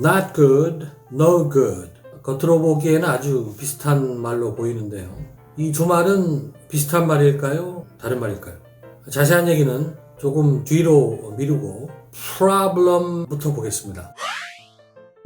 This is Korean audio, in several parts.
not good, no good. 겉으로 보기에는 아주 비슷한 말로 보이는데요. 이 두 말은 비슷한 말일까요? 다른 말일까요? 자세한 얘기는 조금 뒤로 미루고 problem부터 보겠습니다.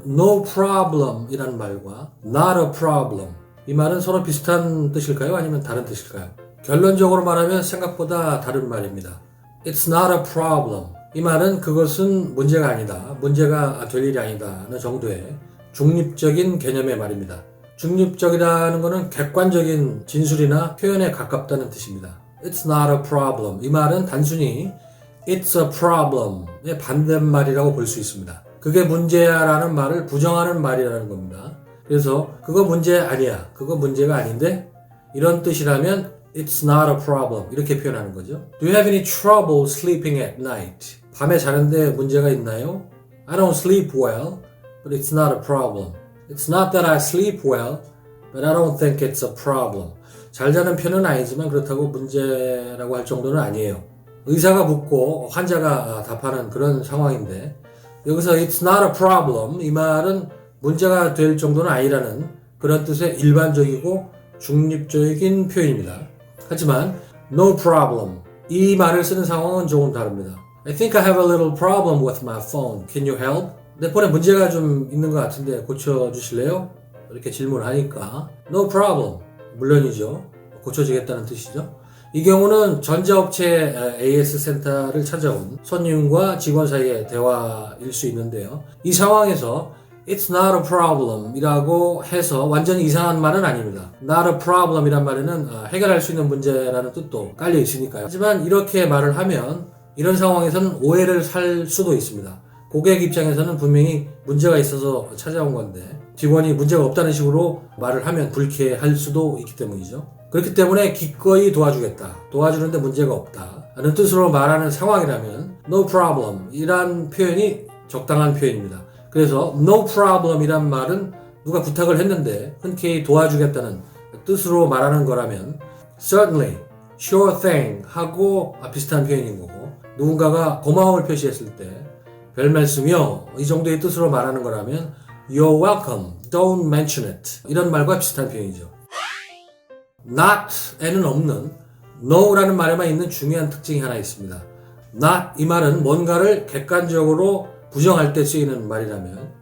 no problem 이라는 말과 not a problem 이 말은 서로 비슷한 뜻일까요? 아니면 다른 뜻일까요? 결론적으로 말하면 생각보다 다른 말입니다. It's not a problem. 이 말은 그것은 문제가 아니다. 문제가 될 일이 아니다. 는 정도의 중립적인 개념의 말입니다. 중립적이라는 것은 객관적인 진술이나 표현에 가깝다는 뜻입니다. It's not a problem. 이 말은 단순히 It's a problem의 반대말이라고 볼 수 있습니다. 그게 문제야라는 말을 부정하는 말이라는 겁니다. 그래서 그거 문제 아니야. 그거 문제가 아닌데 이런 뜻이라면 It's not a problem 이렇게 표현하는 거죠. Do you have any trouble sleeping at night? 밤에 자는데 문제가 있나요? I don't sleep well, but it's not a problem. It's not that I sleep well, but I don't think it's a problem. 잘 자는 편은 아니지만 그렇다고 문제라고 할 정도는 아니에요. 의사가 묻고 환자가 답하는 그런 상황인데 여기서 it's not a problem 이 말은 문제가 될 정도는 아니라는 그런 뜻의 일반적이고 중립적인 표현입니다. 하지만 no problem 이 말을 쓰는 상황은 조금 다릅니다. I think I have a little problem with my phone. Can you help? 내 폰에 문제가 좀 있는 것 같은데 고쳐주실래요? 이렇게 질문하니까 no problem 물론이죠. 고쳐지겠다는 뜻이죠. 이 경우는 전자업체 AS 센터를 찾아온 손님과 직원 사이의 대화일 수 있는데요. 이 상황에서 It's not a problem 이라고 해서 완전히 이상한 말은 아닙니다. Not a problem 이란 말에는 아, 해결할 수 있는 문제라는 뜻도 깔려 있으니까요. 하지만 이렇게 말을 하면 이런 상황에서는 오해를 살 수도 있습니다. 고객 입장에서는 분명히 문제가 있어서 찾아온 건데 직원이 문제가 없다는 식으로 말을 하면 불쾌할 수도 있기 때문이죠. 그렇기 때문에 기꺼이 도와주겠다. 도와주는데 문제가 없다. 라는 뜻으로 말하는 상황이라면 no problem 이란 표현이 적당한 표현입니다. 그래서 no problem 이란 말은 누가 부탁을 했는데 흔쾌히 도와주겠다는 뜻으로 말하는 거라면 certainly, sure thing 하고 비슷한 표현인 거고 누군가가 고마움을 표시했을 때 별 말씀이요 이 정도의 뜻으로 말하는 거라면 you're welcome, don't mention it 이런 말과 비슷한 표현이죠. not에는 없는 no라는 말에만 있는 중요한 특징이 하나 있습니다. not 이 말은 뭔가를 객관적으로 부정할 때 쓰이는 말이라면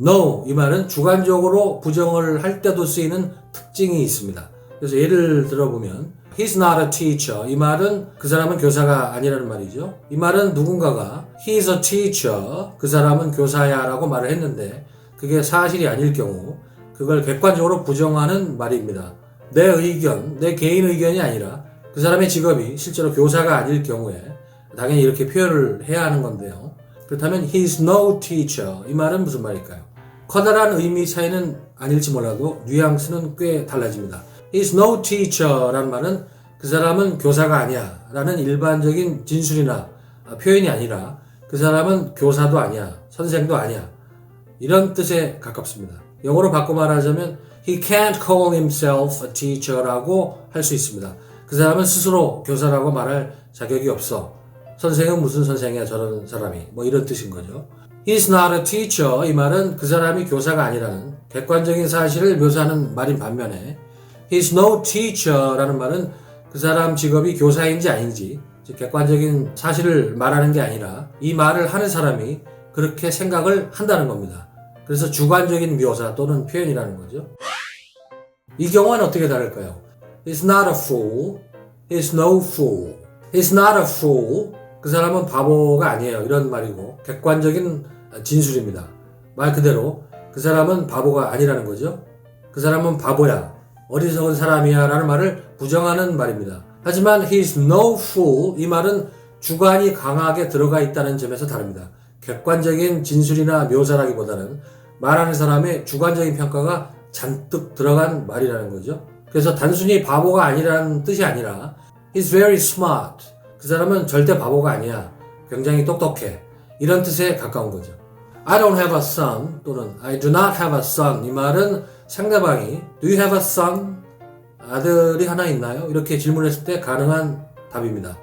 no 이 말은 주관적으로 부정을 할 때도 쓰이는 특징이 있습니다. 그래서 예를 들어보면 He's not a teacher. 이 말은 그 사람은 교사가 아니라는 말이죠. 이 말은 누군가가 He's a teacher. 그 사람은 교사야 라고 말을 했는데 그게 사실이 아닐 경우 그걸 객관적으로 부정하는 말입니다. 내 의견, 내 개인 의견이 아니라 그 사람의 직업이 실제로 교사가 아닐 경우에 당연히 이렇게 표현을 해야 하는 건데요. 그렇다면 he's no teacher 이 말은 무슨 말일까요? 커다란 의미 차이는 아닐지 몰라도 뉘앙스는 꽤 달라집니다. He's no teacher라는 말은 그 사람은 교사가 아니야 라는 일반적인 진술이나 표현이 아니라 그 사람은 교사도 아니야 선생도 아니야 이런 뜻에 가깝습니다. 영어로 바꿔 말하자면 he can't call himself a teacher라고 할 수 있습니다. 그 사람은 스스로 교사라고 말할 자격이 없어. 선생은 무슨 선생이야 저런 사람이 뭐 이런 뜻인 거죠. He's not a teacher 이 말은 그 사람이 교사가 아니라는 객관적인 사실을 묘사하는 말인 반면에 He's no teacher라는 말은 그 사람 직업이 교사인지 아닌지 즉 객관적인 사실을 말하는 게 아니라 이 말을 하는 사람이 그렇게 생각을 한다는 겁니다. 그래서 주관적인 묘사 또는 표현이라는 거죠. 이 경우는 어떻게 다를까요? He's not a fool. He's no fool. He's not a fool. 그 사람은 바보가 아니에요. 이런 말이고 객관적인 진술입니다. 말 그대로 그 사람은 바보가 아니라는 거죠. 그 사람은 바보야. 어리석은 사람이야 라는 말을 부정하는 말입니다. 하지만 he's no fool 이 말은 주관이 강하게 들어가 있다는 점에서 다릅니다. 객관적인 진술이나 묘사라기보다는 말하는 사람의 주관적인 평가가 잔뜩 들어간 말이라는 거죠. 그래서 단순히 바보가 아니라는 뜻이 아니라 he's very smart. 그 사람은 절대 바보가 아니야. 굉장히 똑똑해. 이런 뜻에 가까운 거죠. I don't have a son 또는 I do not have a son 이 말은 상대방이 Do you have a son? 아들이 하나 있나요? 이렇게 질문했을 때 가능한 답입니다.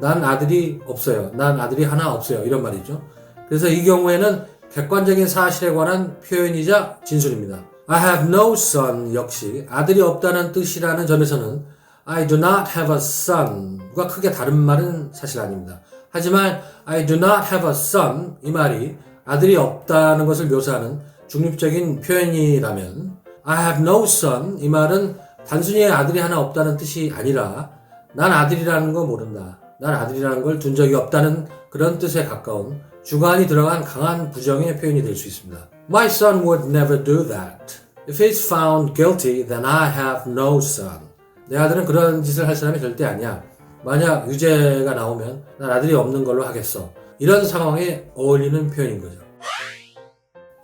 난 아들이 없어요. 난 아들이 하나 없어요. 이런 말이죠. 그래서 이 경우에는 객관적인 사실에 관한 표현이자 진술입니다. I have no son 역시 아들이 없다는 뜻이라는 점에서는 I do not have a son과 크게 다른 말은 사실 아닙니다. 하지만 I do not have a son 이 말이 아들이 없다는 것을 묘사하는 중립적인 표현이라면 I have no son 이 말은 단순히 아들이 하나 없다는 뜻이 아니라 난 아들이라는 거 모른다. 난 아들이라는 걸 둔 적이 없다는 그런 뜻에 가까운 주관이 들어간 강한 부정의 표현이 될 수 있습니다. My son would never do that. If he's found guilty, then I have no son. 내 아들은 그런 짓을 할 사람이 절대 아니야. 만약 유죄가 나오면 난 아들이 없는 걸로 하겠어. 이런 상황에 어울리는 표현인 거죠.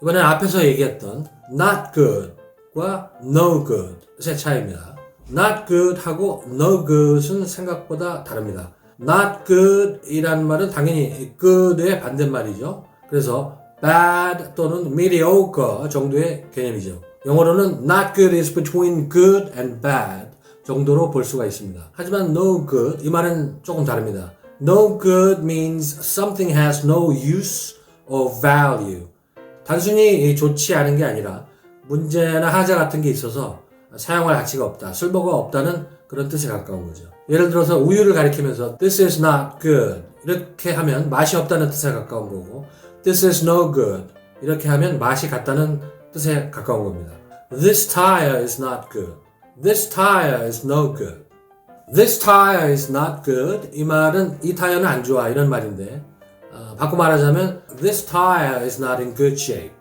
이번엔 앞에서 얘기했던 not good 과 no good의 차이입니다. not good 하고 no good은 생각보다 다릅니다. not good 이란 말은 당연히 good의 반대말이죠. 그래서 bad 또는 mediocre 정도의 개념이죠. 영어로는 not good is between good and bad 정도로 볼 수가 있습니다. 하지만 no good 이 말은 조금 다릅니다. No good means something has no use or value. 단순히 좋지 않은 게 아니라 문제나 하자 같은 게 있어서 사용할 가치가 없다, 쓸모가 없다는 그런 뜻에 가까운 거죠. 예를 들어서 우유를 가리키면서 this is not good 이렇게 하면 맛이 없다는 뜻에 가까운 거고 this is no good 이렇게 하면 맛이 같다는 뜻에 가까운 겁니다. This tire is not good. This tire is no good. This tire is not good. 이 말은 이 타이어는 안 좋아 이런 말인데 어, 바꿔 말하자면 This tire is not in good shape.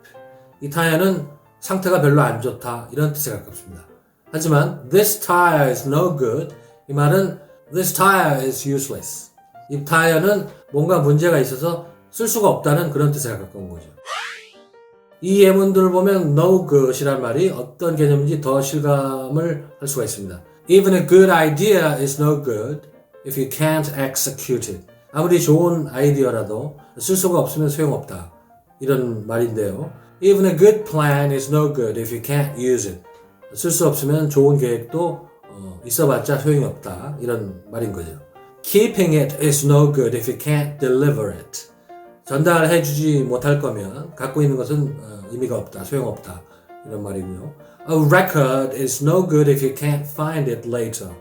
이 타이어는 상태가 별로 안 좋다 이런 뜻에 가깝습니다. 하지만 This tire is no good. 이 말은 This tire is useless. 이 타이어는 뭔가 문제가 있어서 쓸 수가 없다는 그런 뜻에 가까운 거죠. 이 예문들을 보면 no good이란 말이 어떤 개념인지 더 실감을 할 수가 있습니다. Even a good idea is no good if you can't execute it. 아무리 좋은 아이디어라도 쓸 수가 없으면 소용없다. 이런 말인데요. Even a good plan is no good if you can't use it. 쓸 수 없으면 좋은 계획도 어, 있어봤자 소용이 없다. 이런 말인 거죠. Keeping it is no good if you can't deliver it. 전달해 주지 못할 거면 갖고 있는 것은 어, 의미가 없다, 소용없다 이런 말이고요. A record is no good if you can't find it later.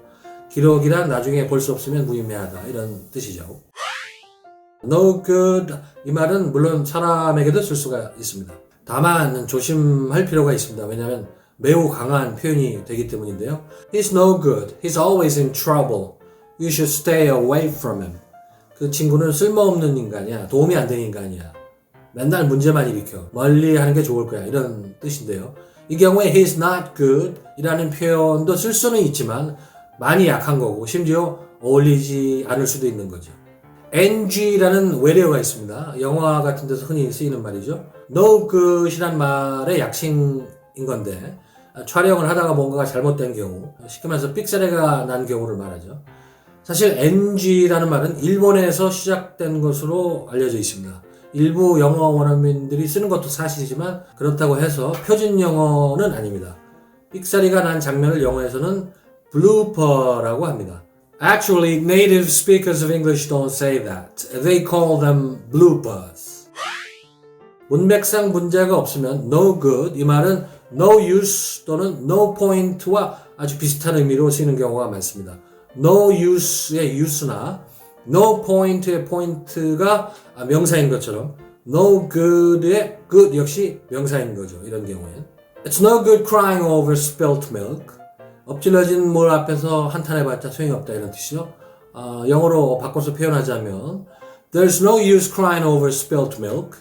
기록이란 나중에 볼 수 없으면 무의미하다 이런 뜻이죠. No good 이 말은 물론 사람에게도 쓸 수가 있습니다. 다만 조심할 필요가 있습니다. 왜냐하면 매우 강한 표현이 되기 때문인데요. He's no good. He's always in trouble. You should stay away from him. 그 친구는 쓸모없는 인간이야. 도움이 안 되는 인간이야. 맨날 문제만 일으켜. 멀리 하는 게 좋을 거야. 이런 뜻인데요. 이 경우에 he's not good 이라는 표현도 쓸 수는 있지만 많이 약한 거고 심지어 어울리지 않을 수도 있는 거죠. NG라는 외래어가 있습니다. 영화 같은 데서 흔히 쓰이는 말이죠. no good이란 말의 약칭인 건데 촬영을 하다가 뭔가가 잘못된 경우 쉽게 말해서 삑사리가 난 경우를 말하죠. 사실 NG라는 말은 일본에서 시작된 것으로 알려져 있습니다. 일부 영어 원어민들이 쓰는 것도 사실이지만 그렇다고 해서 표준 영어는 아닙니다. 삑사리가 난 장면을 영어에서는 blooper라고 합니다. Actually, native speakers of English don't say that. They call them bloopers. 문맥상 문제가 없으면 no good 이 말은 no use 또는 no point와 아주 비슷한 의미로 쓰이는 경우가 많습니다. no use의 use나 no point의 point가 명사인 것처럼 no good의 good 역시 명사인 거죠. 이런 경우엔 It's no good crying over spilt milk. 엎질러진 물 앞에서 한탄해봤자 소용이 없다 이런 뜻이죠. 어, 영어로 바꿔서 표현하자면 There's no use crying over spilt milk.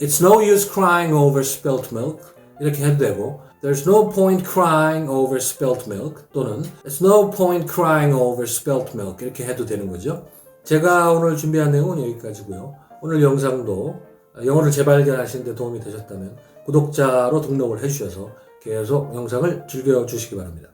It's no use crying over spilt milk. 이렇게 해도 되고 There's no point crying over spilt milk 또는 It's no point crying over spilt milk 이렇게 해도 되는 거죠. 제가 오늘 준비한 내용은 여기까지고요. 오늘 영상도 영어를 재발견하시는 데 도움이 되셨다면 구독자로 등록을 해주셔서 계속 영상을 즐겨주시기 바랍니다.